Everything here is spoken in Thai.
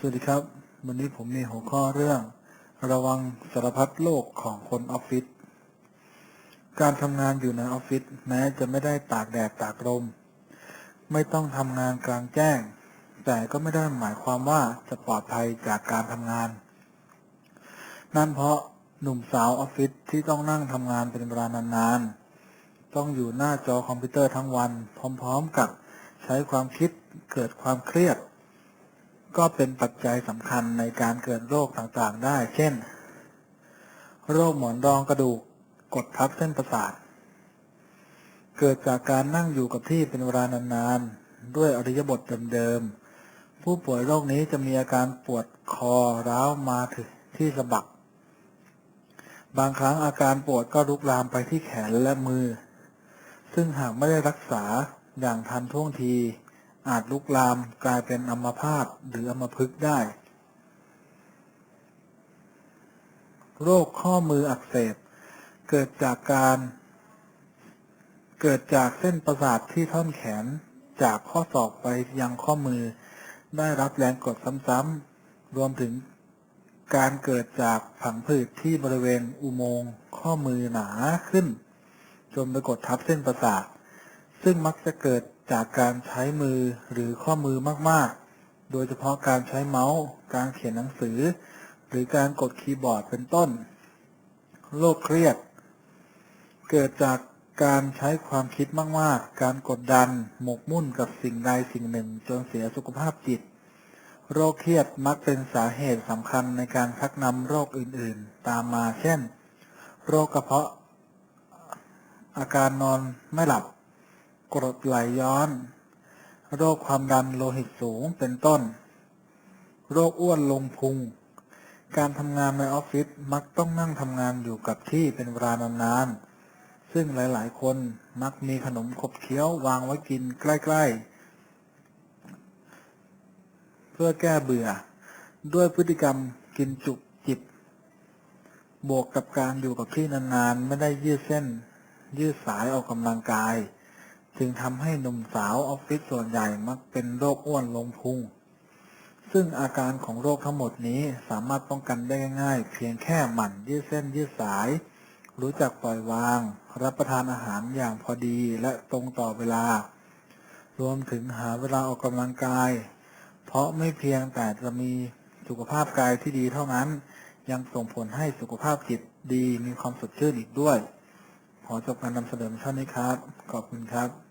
สวัสดีครับ วันนี้ผมมีหัวข้อเรื่อง ระวังสารพัดโลกของคนออฟฟิศการทำงานอยู่ในออฟฟิศแม้จะไม่ได้ตากแดดตากลม ไม่ต้องทำงานกลางแจ้ง แต่ก็ไม่ได้หมายความว่าจะปลอดภัยจากการทำงาน นั่นเพราะหนุ่มสาวออฟฟิศที่ต้องนั่งทำงานเป็นเวลานานๆ ต้องอยู่หน้าจอคอมพิวเตอร์ทั้งวัน พร้อมๆกับใช้ความคิดเกิดความเครียด ก็เป็นปัจจัยสำคัญในการเกิดโรคต่างๆได้ เช่น โรคหมอนรองกระดูกกดทับเส้นประสาท เกิดจากการนั่งอยู่กับที่เป็นเวลานานๆ ด้วยอริยบทเดิมๆ ผู้ป่วยโรคนี้จะมีอาการปวดคอร้าวมาถึงที่สะบัก บางครั้งอาการปวดก็ลุกลามไปที่แขนและมือ ซึ่งหากไม่ได้รักษาอย่างทันท่วงที อาจลุกลามกลายเป็นอัมพาตหรืออัมพฤกษ์ได้ โรคข้อมืออักเสบ เกิดจากการเกิดจากเส้นประสาทที่ท่อนแขนจากข้อศอกไปยังข้อมือ ได้รับแรงกดซ้ำๆ รวมถึงการเกิดจากผังผืดที่บริเวณอุโมงค์ข้อมือหนาขึ้น จนไปกดทับเส้นประสาท ซึ่งมักจะเกิด จากการใช้มือหรือข้อมือมากๆ โดยเฉพาะการใช้เมาส์ การเขียนหนังสือ หรือการกดคีย์บอร์ดเป็นต้น โรคเครียด เกิดจากการใช้ความคิดมากๆ การกดดัน หมกมุ่นกับสิ่งใดสิ่งหนึ่ง จนเสียสุขภาพจิต โรคเครียดมักเป็นสาเหตุสำคัญในการชักนำโรคอื่นๆ ตามมา เช่น โรคกระเพาะ อาการนอนไม่หลับ กรดไหลย้อน โรคความดันโลหิตสูงเป็นต้น โรคอ้วนลงพุง การทำงานในออฟฟิศมักต้องนั่งทำงานอยู่กับที่เป็นเวลานานๆ ซึ่งหลายๆ คนมักมีขนมขบเคี้ยววางไว้กินใกล้ ๆ เพื่อแก้เบื่อ ด้วยพฤติกรรมกินจุกจิบบวกกับการอยู่กับที่นานๆ ไม่ได้ยืดเส้น ยืดสายออกกำลังกาย จึงทำให้หนุ่มสาวออฟฟิศส่วนใหญ่มักเป็นโรคอ้วนลงพุง ซึ่งอาการของโรคทั้งหมดนี้สามารถป้องกันได้ง่ายเพียงแค่หมั่นยืดเส้นยืดสาย รู้จักปล่อยวาง รับประทานอาหารอย่างพอดีและตรงต่อเวลา รวมถึงหาเวลาออกกำลังกาย เพราะไม่เพียงแต่จะมีสุขภาพกายที่ดีเท่านั้น ยังส่งผลให้สุขภาพจิตดีมีความสดชื่นอีกด้วย ขอจบการนำเสนอเท่านี้ครับ ขอบคุณครับ